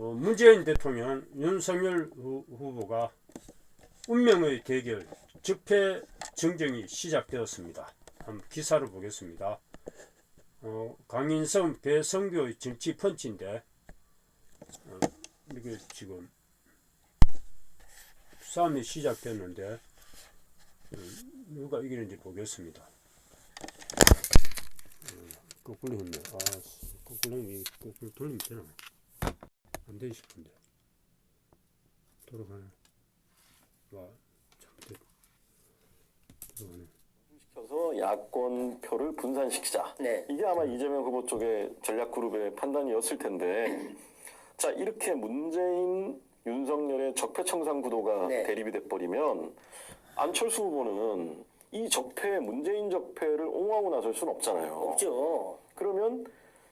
어, 문재인 대통령 윤석열 후, 후보가 운명의 대결 적폐 정쟁이 시작되었습니다. 한번 기사를 보겠습니다. 어, 강인성 배성교의 정치 펀치인데 어, 이게 지금 싸움이 시작됐는데 어, 누가 이기는지 보겠습니다. 어, 거꾸로 했네. 아, 거꾸로 이 거꾸로 돌리면 되나? 안 되지 싶은데 돌아가네. 와, 잘못됐. 돌아가네. 시켜서 야권 표를 분산시키자. 네. 이게 아마 이재명 후보 쪽의 전략 그룹의 판단이었을 텐데, 자 이렇게 문재인 윤석열의 적폐청산 구도가 네. 대립이 돼버리면 안철수 후보는 이 적폐 문재인 적폐를 옹호하고 나설 수는 없잖아요. 없죠. 그러면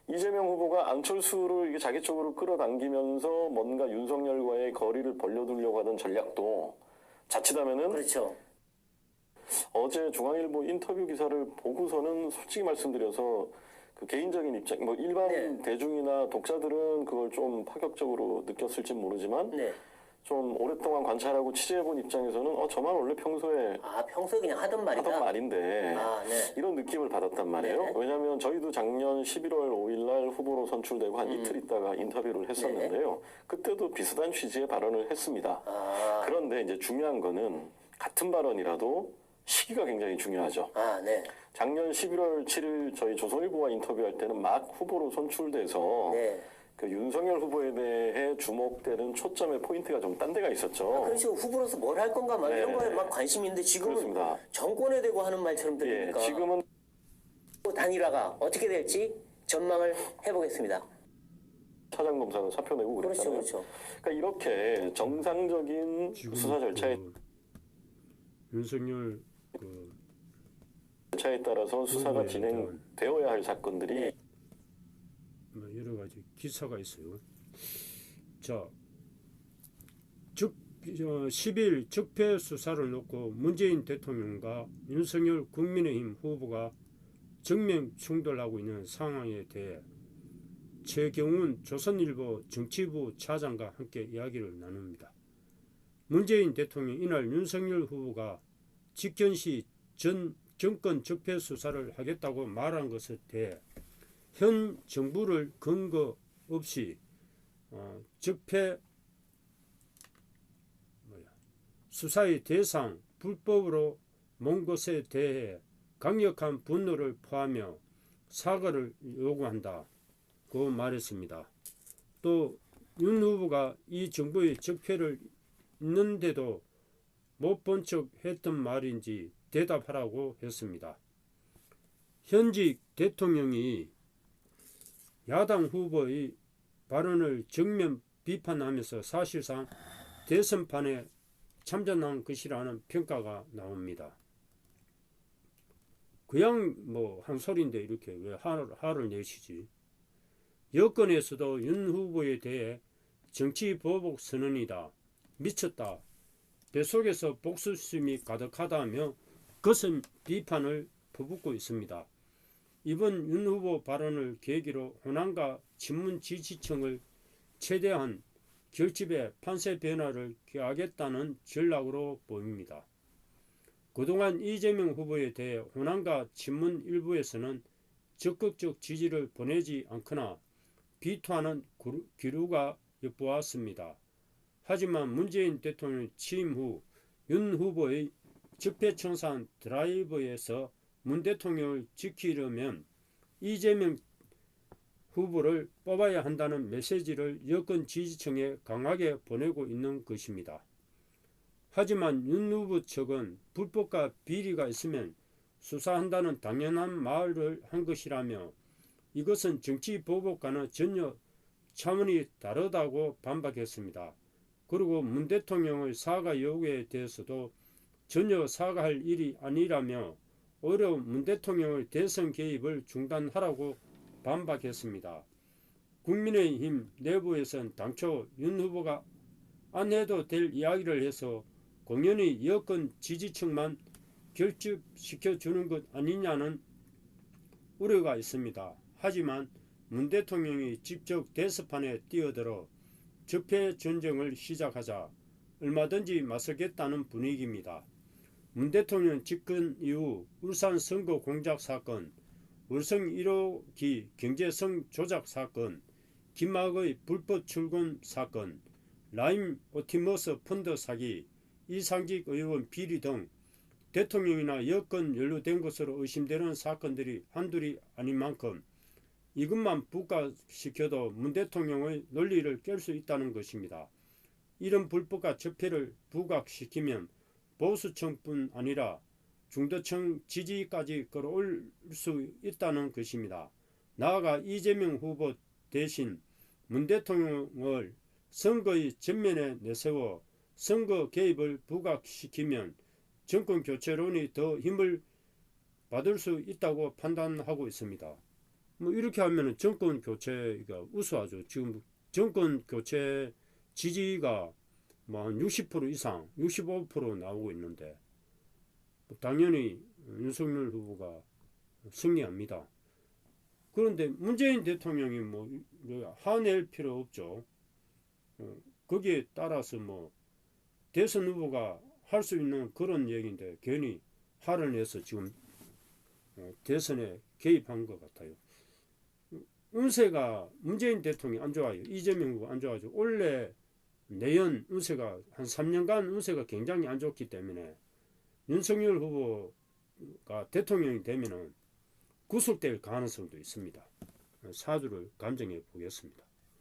이재명 후보가 안철수를 이게 자기 쪽으로 끌어당기면서 뭔가 윤석열과의 거리를 벌려두려고 하던 전략도 자칫하면은 그렇죠. 어제 중앙일보 인터뷰 기사를 보고서는 솔직히 말씀드려서 그 개인적인 입장, 뭐 일반 네. 대중이나 독자들은 그걸 좀 파격적으로 느꼈을지 모르지만 네. 좀 오랫동안 관찰하고 취재해본 입장에서는 어 저만 원래 평소에 아 평소에 그냥 하던 말이다. 하던 말인데 아 네. 이런 느낌을 받았단 말이에요. 네. 왜냐하면 저희도 작년 11월 5일 날 후보로 선출되고 한 음. 이틀 있다가 인터뷰를 했었는데요. 그때도 비슷한 취지의 발언을 했습니다. 아, 그런데 이제 중요한 거는 같은 발언이라도 시기가 굉장히 중요하죠. 아 네. 작년 11월 7일 저희 조선일보와 인터뷰할 때는 막 후보로 선출돼서 네. 그 윤석열 후보에 대해 주목되는 초점의 포인트가 좀 딴 데가 있었죠. 그런 식으로 후보로서 뭘 할 건가 막 이런 네. 거에 막 관심이 있는데 지금은 그렇습니다. 정권에 대고 하는 말처럼 예, 들리니까 지금은 단일화가 어떻게 될지 전망을 해보겠습니다. 차장 검사가 사표 내고 그렇죠, 그랬잖아요. 그렇죠. 그러니까 이렇게 정상적인 수사 절차에 그 윤석열 그 절차에 따라서 수사가 진행되어야 할 사건들이 네. 가지 기사가 있어요. 자, 즉 어, 10일 적폐 수사를 놓고 문재인 대통령과 윤석열 국민의힘 후보가 정면 충돌하고 있는 상황에 대해 최경훈 조선일보 정치부 차장과 함께 이야기를 나눕니다. 문재인 대통령 이날 윤석열 후보가 직견시 전 정권 적폐 수사를 하겠다고 말한 것에 대해 현 정부를 근거 없이 어, 적폐 수사의 대상 불법으로 먼 것에 대해 강력한 분노를 포하며 사과를 요구한다. 고 말했습니다. 또 윤 후보가 이 정부의 적폐를 있는데도 못 본 척 했던 말인지 대답하라고 했습니다. 현직 대통령이 야당 후보의 발언을 정면 비판하면서 사실상 대선판에 참전한 것이라는 평가가 나옵니다. 그냥 뭐 한 소리인데 이렇게 왜 화를, 화를 내시지? 여권에서도 윤 후보에 대해 정치 보복 선언이다. 미쳤다. 뱃속에서 복수심이 가득하다며 거센 비판을 퍼붓고 있습니다. 이번 윤 후보 발언을 계기로 호남과 친문 지지층을 최대한 결집해 판세 변화를 기하겠다는 전략으로 보입니다. 그동안 이재명 후보에 대해 호남과 친문 일부에서는 적극적 지지를 보내지 않거나 비토하는 기류가 엿보았습니다. 하지만 문재인 대통령 취임 후 윤 후보의 적폐청산 드라이브에서 문 대통령을 지키려면 이재명 후보를 뽑아야 한다는 메시지를 여권 지지층에 강하게 보내고 있는 것입니다. 하지만 윤 후보 측은 불법과 비리가 있으면 수사한다는 당연한 말을 한 것이라며 이것은 정치 보복과는 전혀 차원이 다르다고 반박했습니다. 그리고 문 대통령의 사과 요구에 대해서도 전혀 사과할 일이 아니라며 오히려 문 대통령의 대선 개입을 중단하라고 반박했습니다. 국민의힘 내부에선 당초 윤 후보가 안 해도 될 이야기를 해서 공연히 여권 지지층만 결집시켜 주는 것 아니냐는 우려가 있습니다. 하지만 문 대통령이 직접 대서판에 뛰어들어 적폐 전쟁을 시작하자 얼마든지 맞서겠다는 분위기입니다. 문 대통령 집권 이후 울산 선거 공작 사건, 월성 1호기 경제성 조작 사건, 김학의 불법 출근 사건, 라임 오티머스 펀드 사기, 이상직 의원 비리 등 대통령이나 여권 연루된 것으로 의심되는 사건들이 한둘이 아닌 만큼 이것만 부각시켜도 문 대통령의 논리를 깰 수 있다는 것입니다. 이런 불법과 적폐를 부각시키면 보수층뿐 아니라 중도층 지지까지 끌어올 수 있다는 것입니다. 나아가 이재명 후보 대신 문 대통령을 선거의 전면에 내세워 선거 개입을 부각시키면 정권 교체론이 더 힘을 받을 수 있다고 판단하고 있습니다. 뭐 이렇게 하면은 정권 교체가 우수하죠. 지금 정권 교체 지지가 뭐한60% 이상, 65% 나오고 있는데 뭐 당연히 윤석열 후보가 승리합니다. 그런데 문재인 대통령이 뭐 화낼 필요 없죠. 어, 거기에 따라서 뭐 대선 후보가 할 수 있는 그런 얘기인데 괜히 화를 내서 지금 어, 대선에 개입한 것 같아요. 운세가 문재인 대통령이 안 좋아요. 이재명 후보 안 좋아죠. 원래 내연 운세가 한 3년간 운세가 굉장히 안 좋기 때문에 윤석열 후보가 대통령이 되면은 구속될 가능성도 있습니다. 사주를 감정해 보겠습니다.